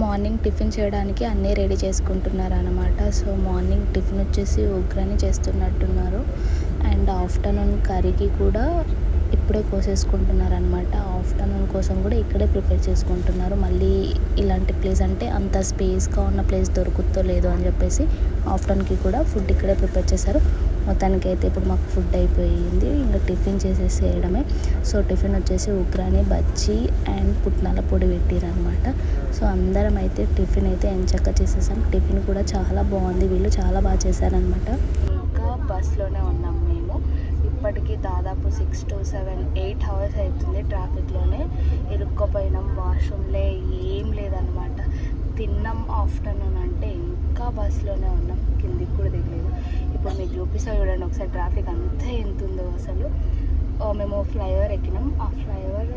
Morning tiffin చేయడానికి అన్నీ ready చేసుకుంటున్నారు అనమాట సో మార్నింగ్ టిఫిన్ వచ్చేసి ఉగ్రని చేస్తున్నట్టున్నారు. అండ్ ఆఫ్టర్నూన్ కర్రీకి కూడా ఇప్పుడే కోసేసుకుంటున్నారు అనమాట ఆఫ్టర్నూన్ కోసం కూడా ఇక్కడే ప్రిపేర్ చేసుకుంటున్నారు. మళ్ళీ ఇలాంటి ప్లేస్ అంటే అంత స్పేస్గా ఉన్న ప్లేస్ దొరుకుతో లేదో అని చెప్పేసి ఆఫ్టర్నూన్కి కూడా ఫుడ్ ఇక్కడే ప్రిపేర్ చేశారు. మొత్తానికి అయితే ఇప్పుడు మాకు ఫుడ్ అయిపోయింది. ఇంకా టిఫిన్ చేసేసేయడమే. సో టిఫిన్ వచ్చేసి ఉగ్రాని బజ్జీ అండ్ పుట్నాల పొడి పెట్టిరనమాట సో అందరం అయితే టిఫిన్ అయితే ఎంచక్క చేసేసాం. టిఫిన్ కూడా చాలా బాగుంది. వీళ్ళు చాలా బాగా చేశారనమాట ఇంకా బస్లోనే ఉన్నాం మేము. ఇప్పటికీ దాదాపు six to seven eight hours అవుతుంది ట్రాఫిక్లోనే. ఇరుక్కుపోయినాం. వాష్రూమ్లే ఏం లేదనమాట తిన్నాం ఆఫ్టర్నూన్ అంటే ఇంకా బస్సులోనే ఉన్నాం. కిందికి కూడా దిగలేదు ఇప్పుడు మీకు చూపిస్తా చూడండి ఒకసారి ట్రాఫిక్ అంతా ఎంత ఉందో అసలు మేము ఫ్లైఓవర్ ఎక్కినాం. ఆ ఫ్లైఓవర్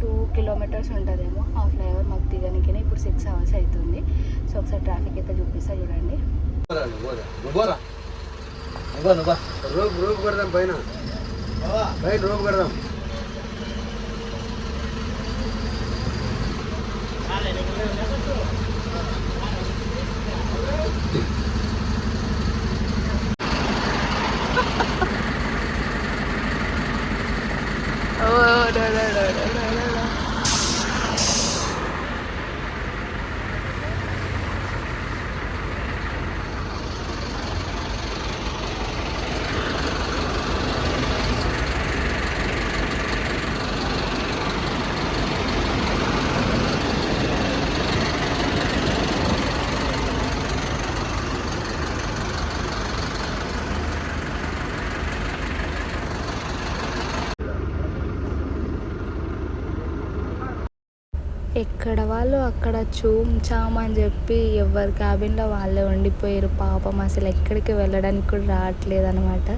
టూ కిలోమీటర్స్ ఉంటుందేమో. ఆ ఫ్లైఓవర్ మాకు దిగనికే ఇప్పుడు సిక్స్ అవర్స్ అవుతుంది సో ఒకసారి ట్రాఫిక్ అయితే చూపిస్తా చూడండి. రోప్ రోప్ కడదాం పైన. పైన రోప్ కడదాం. ఎక్కడ వాళ్ళు అక్కడ చూమ్ చెప్పి ఎవరి క్యాబిన్లో వాళ్ళే ఉండిపోయారు. పాపం అసలు ఎక్కడికి వెళ్ళడానికి కూడా రావట్లేదు అనమాట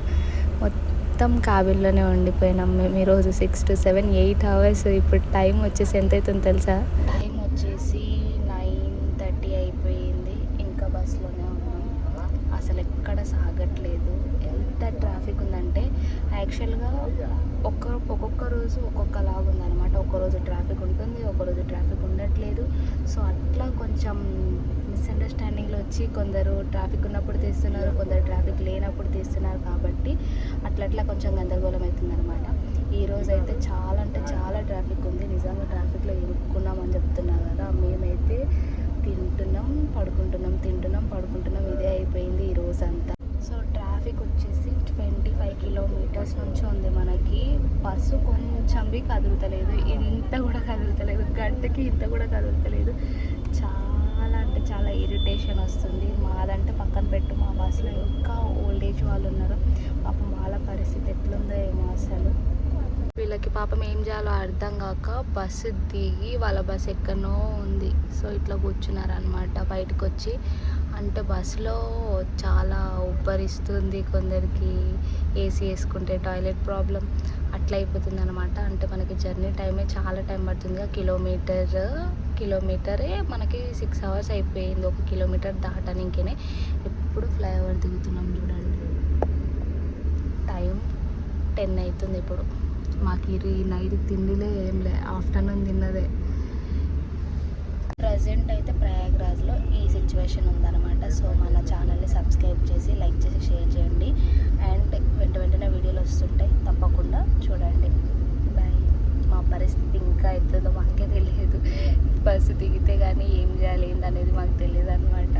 మొత్తం క్యాబిన్లోనే ఉండిపోయినాం మేము ఈరోజు six to seven eight hours ఇప్పుడు టైం వచ్చేసి ఎంత అవుతుందో తెలుసా? టైం వచ్చేసి నైన్ థర్టీ అయిపోయింది. ఇంకా బస్సులోనే ఉన్నాం. అసలు ఎక్కడ సాగట్లేదు? ఎంత ట్రాఫిక్ ఉందంటే యాక్చువల్గా ఒక్క ఒక్కొక్క రోజు ఒక్కొక్కలాగా ఉందన్నమాట ఒక్కరోజు ట్రాఫిక్ ఉంటుంది ఒకరోజు ట్రాఫిక్ ఉండట్లేదు. సో అట్లా కొంచెం మిస్అండర్స్టాండింగ్లో వచ్చి కొందరు ట్రాఫిక్ ఉన్నప్పుడు తీస్తున్నారు కొందరు ట్రాఫిక్ లేనప్పుడు తీస్తున్నారు కాబట్టి అట్లా అట్లా కొంచెం గందరగోళం అవుతుందన్నమాట ఈ రోజు అయితే చాలా అంటే చాలా ట్రాఫిక్ ఉంది. నిజంగా ట్రాఫిక్లో ఇరుక్కున్నామని చెప్తున్నారు కదా మేమైతే తింటున్నాం మీటర్స్ నుంచి ఉంది మనకి. బస్సు కొంచెం బి కదులుతలేదు. ఇది ఇంత కూడా కదులుతలేదు. గంటకి ఇంత కూడా కదులుతలేదు. చాలా అంటే చాలా ఇరిటేషన్ వస్తుంది. మాదంటే పక్కన పెట్టు మా బస్సులో ఇంకా ఓల్డ్ ఏజ్ వాళ్ళు ఉన్నారు. పాపం వాళ్ళ పరిస్థితి ఎట్లుందో ఏమో అసలు. వీళ్ళకి పాపం ఏం చేయాలో అర్థం కాక బస్సు దిగి వాళ్ళ బస్సు ఎక్కడనో ఉంది. సో ఇట్లా కూర్చున్నారు అనమాట బయటకు వచ్చి అంటే బస్సులో చాలా ఉబ్బరిస్తుంది కొందరికి ఏసీ వేసుకుంటే టాయిలెట్ ప్రాబ్లం. అట్లా అయిపోతుంది అనమాట అంటే మనకి జర్నీ టైమే చాలా టైం పడుతుంది. కిలోమీటర్ కిలోమీటరే మనకి సిక్స్ అవర్స్ అయిపోయింది. ఒక కిలోమీటర్ దాటనికనే ఎప్పుడు ఫ్లైఓవర్ దిగుతున్నాం చూడండి. టైం టెన్ అవుతుంది ఇప్పుడు. మాకు ఈ నైట్ తిండిలే ఏం లే ఆఫ్టర్నూన్ తిన్నదే. ప్రజెంట్ అయితే ప్రయాగ్రాజ్లో ఈ సిచ్యువేషన్ ఉందన్నమాట. సో మన ఛానల్ని సబ్స్క్రైబ్ చేసి లైక్ చేసి షేర్ చేయండి. అండ్ వెంట వెంటనే వీడియోలు వస్తుంటాయి. తప్పకుండా చూడండి. బాయ్ మా పరిస్థితి ఇంకా ఎట్లుందో మాకే తెలియదు. బస్సు దిగితే కానీ ఏం చేయాలి అనేది మాకు తెలియదు అనమాట